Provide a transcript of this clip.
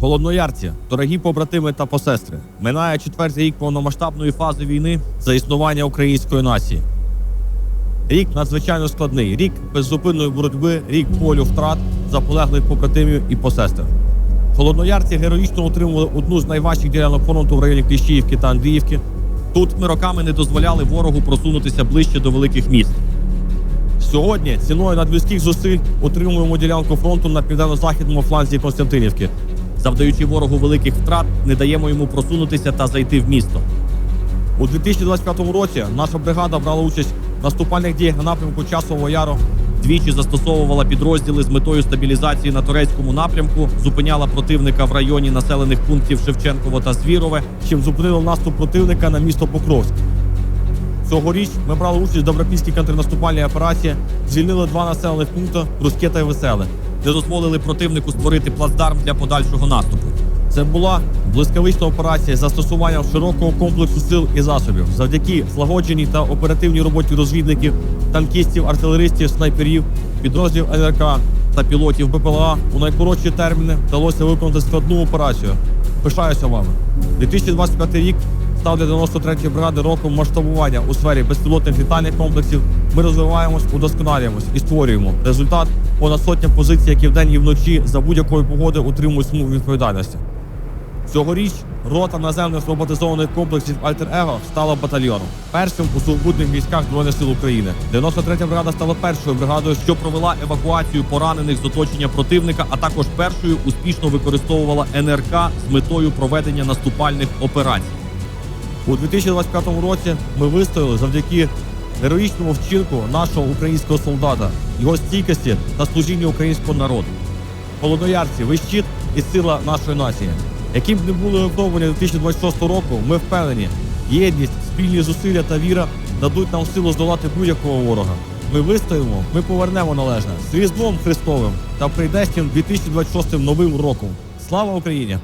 Холодноярці, дорогі побратими та посестри, минає четвертий рік повномасштабної фази війни за існування української нації. Рік надзвичайно складний, рік беззупинної боротьби, рік болю втрат, заполеглих побратимів і посестер. Холодноярці героїчно утримували одну з найважчих ділянок фронту в районі Кліщіївки та Андріївки. Тут ми роками не дозволяли ворогу просунутися ближче до великих міст. Сьогодні ціною надвідських зусиль утримуємо ділянку фронту на південно-західному фланзі Константинівки. Завдаючи ворогу великих втрат, не даємо йому просунутися та зайти в місто. У 2025 році наша бригада брала участь в наступальних діях на напрямку Часового Яру. Двічі застосовувала підрозділи з метою стабілізації на турецькому напрямку, зупиняла противника в районі населених пунктів Шевченково та Звірове, чим зупинила наступ противника на місто Покровськ. Цьогоріч ми брали участь в добропільській контрнаступальній операції, звільнили два населених пункти Руске та Веселе, де дозволили противнику створити плацдарм для подальшого наступу. Це була блискавична операція з застосуванням широкого комплексу сил і засобів. Завдяки злагодженій та оперативній роботі розвідників, танкістів, артилеристів, снайперів, підрозділів НРК та пілотів БПЛА у найкоротші терміни вдалося виконати складну операцію. Пишаюся вами. 2025 рік став для 93-ї бригади роком масштабування у сфері безпілотних літальних комплексів. Ми розвиваємось, удосконалюємось і створюємо результат понад сотня позицій, які вдень і вночі за будь-якої погоди утримують смугу відповідальності. Цьогоріч рота наземних роботизованих комплексів Альтер-Его стала батальйоном, першим у сухопутних військах Збройних сил України. 93-я бригада стала першою бригадою, що провела евакуацію поранених з оточення противника, а також першою успішно використовувала НРК з метою проведення наступальних операцій. У 2025 році ми вистояли завдяки героїчному вчинку нашого українського солдата, його стійкості та служінню українського народу. Холодноярці, ви щит і сила нашої нації. Яким б не були випробування 2026 року, ми впевнені, єдність, спільні зусилля та віра дадуть нам силу здолати будь-якого ворога. Ми вистоїмо, ми повернемо належне з Різдвом Христовим та прийдешнім 2026 новим роком. Слава Україні!